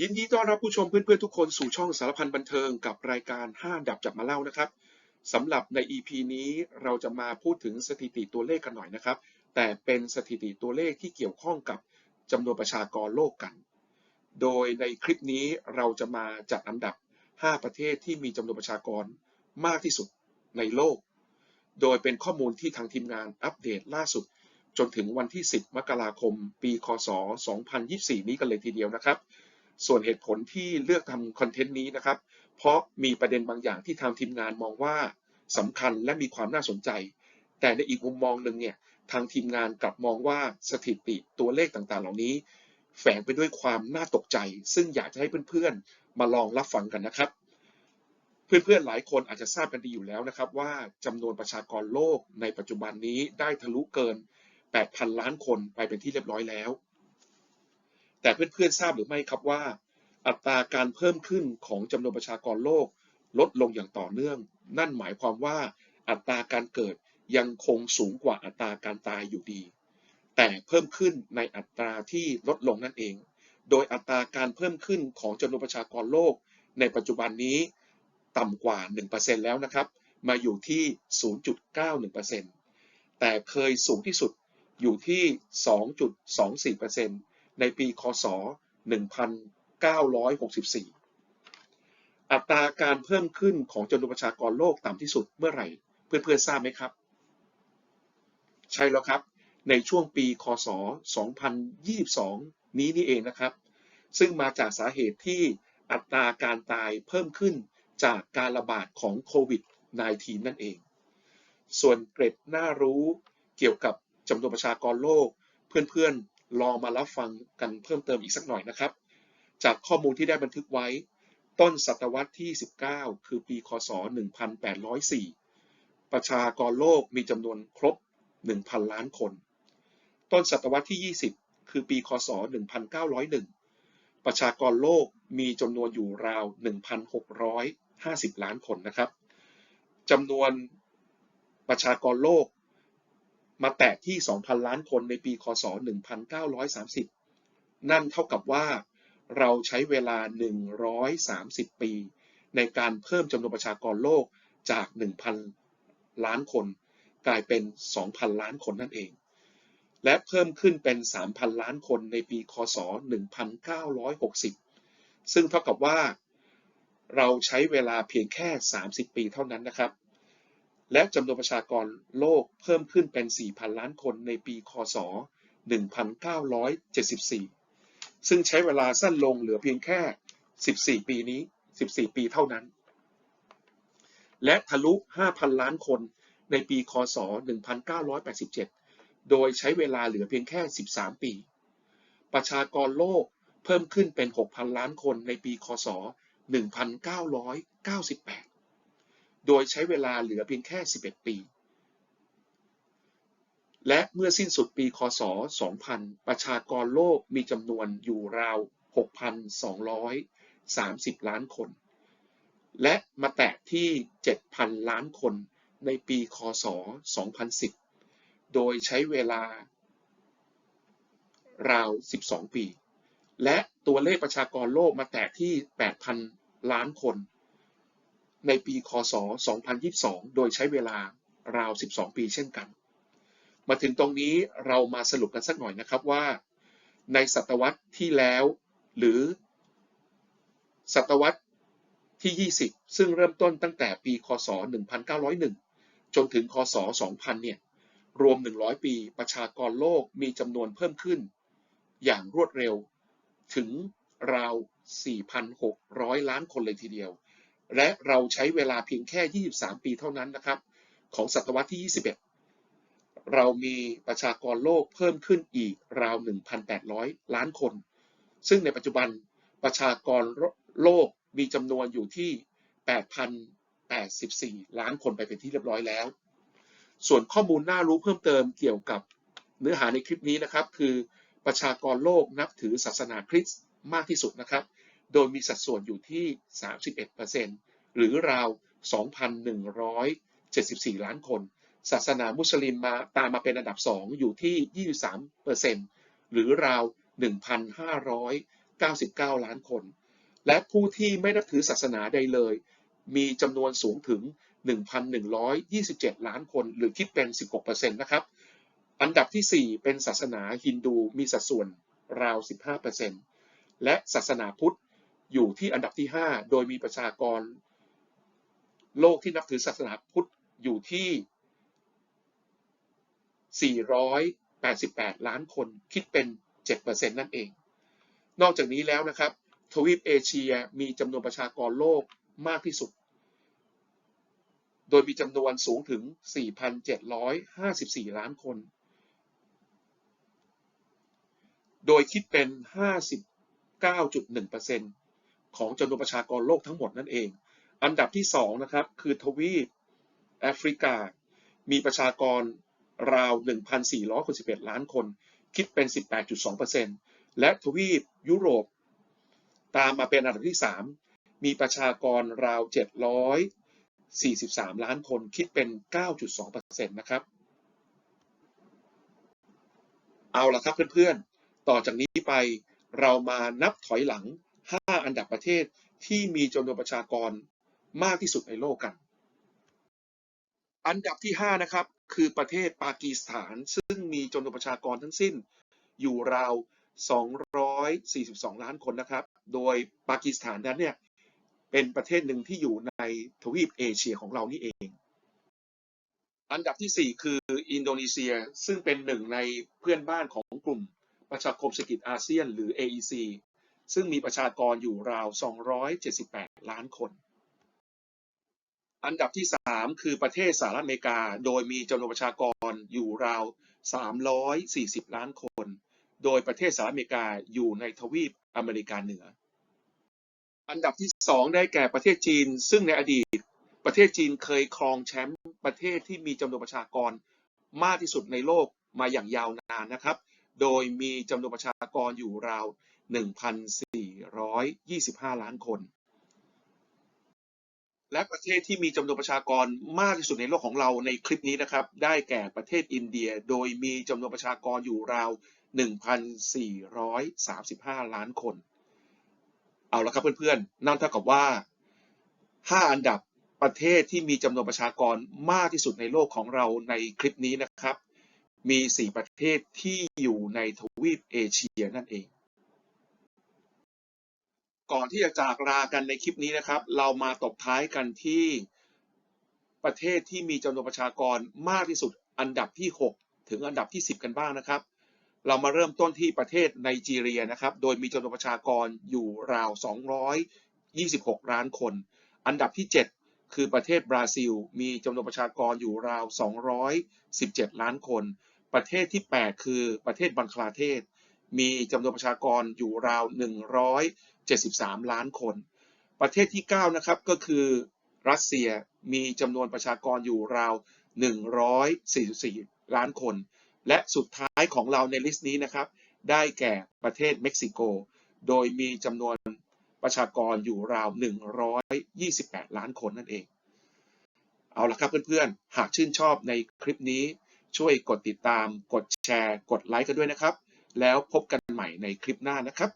ยินดีต้อนรับผู้ชมเพื่อนๆทุกคนสู่ช่องสารพันบันเทิงกับรายการ 5 ดับจับมาเล่านะครับสำหรับใน EP นี้เราจะมาพูดถึงสถิติตัวเลขกันหน่อยนะครับ แต่เป็นสถิติตัวเลขที่เกี่ยวข้องกับจำนวนประชากรโลกกัน โดยในคลิปนี้เราจะมาจัดอันดับ 5 ประเทศที่มีจำนวนประชากรมากที่สุดในโลก โดยเป็นข้อมูลที่ทางทีมงานอัปเดตล่าสุด จนถึงวันที่ 10 มกราคม ปี คศ 2024 นี้กันเลยทีเดียวนะครับ ส่วนเหตุผลที่เลือกทำคอนเทนต์นี้นะครับ เพราะมีประเด็นบางอย่างที่ทางทีมงานมองว่าสำคัญและมีความน่าสนใจ แต่ในอีกมุมมองหนึ่งเนี่ยทางทีมงานกลับมองว่าสถิติตัวเลขต่างๆ เหล่านี้ แฝงไปด้วยความน่าตกใจ ซึ่งอยากจะให้เพื่อนๆ มาลองรับฟังกันนะครับ เพื่อนๆ หลายคนอาจจะทราบกันดีอยู่แล้วนะครับ ว่าจำนวนประชากรโลกในปัจจุบันนี้ได้ทะลุเกิน 8,000 ล้านคนไปเป็นที่เรียบร้อยแล้ว แต่เพื่อนๆทราบหรือไม่ครับว่า อัตราการเพิ่มขึ้นของจำนวนประชากรโลก ลดลงอย่างต่อเนื่อง นั่นหมายความว่าอัตราการเกิดยังคงสูงกว่าอัตราการตายอยู่ดี แต่เพิ่มขึ้นในอัตราที่ลดลงนั่นเอง โดยอัตราการเพิ่มขึ้นของจำนวนประชากรโลก ในปัจจุบันนี้ต่ำกว่า 1%แล้วนะครับ มาอยู่ที่ 0.91%แต่เคยสูงที่สุดอยู่ที่ 2.24% ในปีคศ 1964 อัตราการเพิ่มขึ้นของจำนวนประชากรโลกต่ำที่สุดเมื่อไหร่ เพื่อนๆทราบไหมครับ ใช่แล้วครับ ในช่วงปีคศ 2022 นี้นี่เองนะครับ ซึ่งมาจากสาเหตุที่อัตราการตายเพิ่มขึ้นจากการระบาดของโควิด -19 นั่นเอง ส่วนเกร็ดน่ารู้เกี่ยวกับจำนวนประชากรโลก เพื่อนๆ ลองมารับฟังกันเพิ่มเติมอีกสักหน่อยนะครับ จากข้อมูลที่ได้บันทึกไว้ ต้นศตวรรษที่ 19 คือปีคศ 1804 ประชากรโลกมีจำนวนครบ 1,000 ล้านคน ต้นศตวรรษที่ 20 คือปีคศ 1901 ประชากรโลกมีจำนวนอยู่ราว 1,650 ล้านคนนะครับจำนวนประชากรโลก มาแตะที่ 2,000 ล้านคนในปีคศ 1930 นั่นเท่ากับว่าเราใช้เวลา 130 ปี ในการเพิ่มจำนวนประชากรโลกจาก 1,000 ล้านคน กลายเป็น 2,000 ล้านคนนั่นเอง และเพิ่มขึ้นเป็น 3,000 ล้านคนในปีคศ 1960 ซึ่งเท่ากับว่าเราใช้เวลาเพียงแค่ 30 ปีเท่านั้นนะครับ และจำนวนประชากรโลกเพิ่มขึ้นเป็น 4,000 ล้านคนในปี คศ 1974 ซึ่งใช้เวลาสั้นลงเหลือเพียงแค่ 14 ปีนี้ 14 ปีเท่านั้น และทะลุ 5,000 ล้านคนในปี คศ 1987 โดยใช้เวลาเหลือเพียงแค่ 13 ปี ประชากรโลกเพิ่มขึ้นเป็น 6,000 ล้านคนในปี คศ 1998 โดยใช้เวลาเหลือเพียงแค่ 11 ปี และเมื่อสิ้นสุดปีคศ 2000 ประชากรโลกมีจำนวนอยู่ราว 6,230 ล้านคน และมาแตะที่ 7,000 ล้านคนในปีคศ 2010 โดยใช้เวลาราว 12 ปี และตัวเลขประชากรโลกมาแตะที่ 8,000 ล้านคน ในปีคศ 2022 โดยใช้เวลาราว 12 ปีเช่นกัน มาถึงตรงนี้เรามาสรุปกันสักหน่อยนะครับว่า ในศตวรรษที่แล้ว หรือ ศตวรรษที่ 20 ซึ่งเริ่มต้นตั้งแต่ปี คศ 1901 จนถึง คศ 2000 เนี่ย รวม 100 ปี ประชากรโลกมีจำนวนเพิ่มขึ้น อย่างรวดเร็ว ถึงราว 4,600 ล้านคนเลยทีเดียว และเราใช้เวลาเพียงแค่ 23 ปีเท่านั้นนะครับ ของศตวรรษที่ 21 เรามีประชากรโลกเพิ่มขึ้นอีกราว 1,800 ล้านคน ซึ่งในปัจจุบันประชากรโลกมีจำนวนอยู่ที่ 8,084 ล้านคนไปเป็นที่เรียบร้อยแล้ว ส่วนข้อมูลน่ารู้เพิ่มเติมเกี่ยวกับเนื้อหาในคลิปนี้นะครับ คือประชากรโลกนับถือศาสนาคริสต์มากที่สุดนะครับ โดยมีสัดส่วนอยู่ที่ 31%หรือราว 2,174 ล้านคน ศาสนามุสลิมมาตามมาเป็นอันดับ 2 อยู่ที่ 23%หรือราว 1,593 99 ล้านคน และผู้ที่ไม่นับถือศาสนาใดเลย มีจำนวนสูงถึง 1,127 ล้านคน หรือคิดเป็น 16%นะครับ อันดับที่ 4 เป็นศาสนาฮินดูมีสัดส่วนราว 15%และศาสนาพุทธ อยู่ที่อันดับที่ 5 โดยมีประชากร โลกที่นับถือศาสนาพุทธอยู่ที่ 488 ล้านคนคิดเป็น 7%นั่นเอง นอกจากนี้แล้วนะครับ ทวีปเอเชียมีจำนวนประชากรโลกมากที่สุด โดยมีจำนวนสูงถึง 4,754 ล้านคน โดยคิดเป็น 59.1% ของจำนวนประชากรโลกทั้งหมดนั่นเอง อันดับที่2นะครับคือทวีปแอฟริกา มีประชากรราว 1,461ล้านคน คิดเป็น 18.2%และทวีปยุโรป ตามมาเป็นอันดับที่ 3 มีประชากรราว 743 ล้านคนคิดเป็น 9.2%นะครับเอาละครับเพื่อนๆ ต่อจากนี้ไปเรามานับถอยหลัง 5 อันดับประเทศที่มีจำนวนประชากรมากที่สุดในโลกกัน อันดับที่ 5 นะครับ คือประเทศปากีสถาน ซึ่งมีจำนวนประชากรทั้งสิ้นอยู่ราว 242 ล้านคนนะครับ โดยปากีสถานนั้นเนี่ยเป็นประเทศหนึ่งที่อยู่ในทวีปเอเชียของเรานี่เอง อันดับที่ 4 คืออินโดนีเซียซึ่งเป็นหนึ่งในเพื่อนบ้านของกลุ่มประชาคมเศรษฐกิจอาเซียนหรือ AEC ซึ่งมีประชากรอยู่ราว 278 ล้านคน อันดับที่ 3 คือประเทศสหรัฐอเมริกา โดยมีจำนวนประชากรอยู่ราว 340 ล้านคน โดยประเทศสหรัฐอเมริกาอยู่ในทวีปอเมริกาเหนือ อันดับที่ 2 ได้แก่ประเทศจีน ซึ่งในอดีต ประเทศจีนเคยครองแชมป์ประเทศที่มีจำนวนประชากรมากที่สุดในโลกมาอย่างยาวนานนะครับ โดยมีจำนวนประชากรอยู่ราว 1,425 ล้านคน และประเทศที่มีจำนวนประชากรมากที่สุดในโลกของเราในคลิปนี้นะครับ ได้แก่ประเทศอินเดีย โดยมีจำนวนประชากรอยู่ราว 1,435 ล้านคน เอาละครับเพื่อนๆ นั่นเท่ากับว่า 5 อันดับประเทศที่มีจำนวนประชากรมากที่สุดในโลกของเราในคลิปนี้นะครับ มี 4 ประเทศที่อยู่ในทวีปเอเชียนั่นเอง ก่อนที่จะจากลากันในคลิปนี้นะครับ เรามาตบท้ายกันที่ประเทศที่มีจำนวนประชากรมากที่สุดอันดับที่ 6 ถึงอันดับที่ 10 กันบ้างนะครับ เรามาเริ่มต้นที่ประเทศไนจีเรียนะครับ โดยมีจำนวนประชากรอยู่ราว 226 ล้านคน อันดับที่ 7 คือประเทศบราซิล มีจำนวนประชากรอยู่ราว 217 ล้านคน ประเทศที่ 8 คือประเทศบังคลาเทศ มีจำนวนประชากรอยู่ราว 173 ล้านคน ประเทศที่ 9 นะครับก็คือรัสเซียมีจำนวนประชากรอยู่ราว 144 ล้านคน และสุดท้ายของเราในลิสต์นี้นะครับ ได้แก่ประเทศเม็กซิโก โดยมีจำนวนประชากรอยู่ราว 128 ล้านคนนั่นเอง เอาละครับเพื่อนๆ หากชื่นชอบในคลิปนี้ช่วยกดติดตาม กดแชร์ กดไลค์กันด้วยนะครับ แล้วพบกันใหม่ในคลิปหน้านะครับ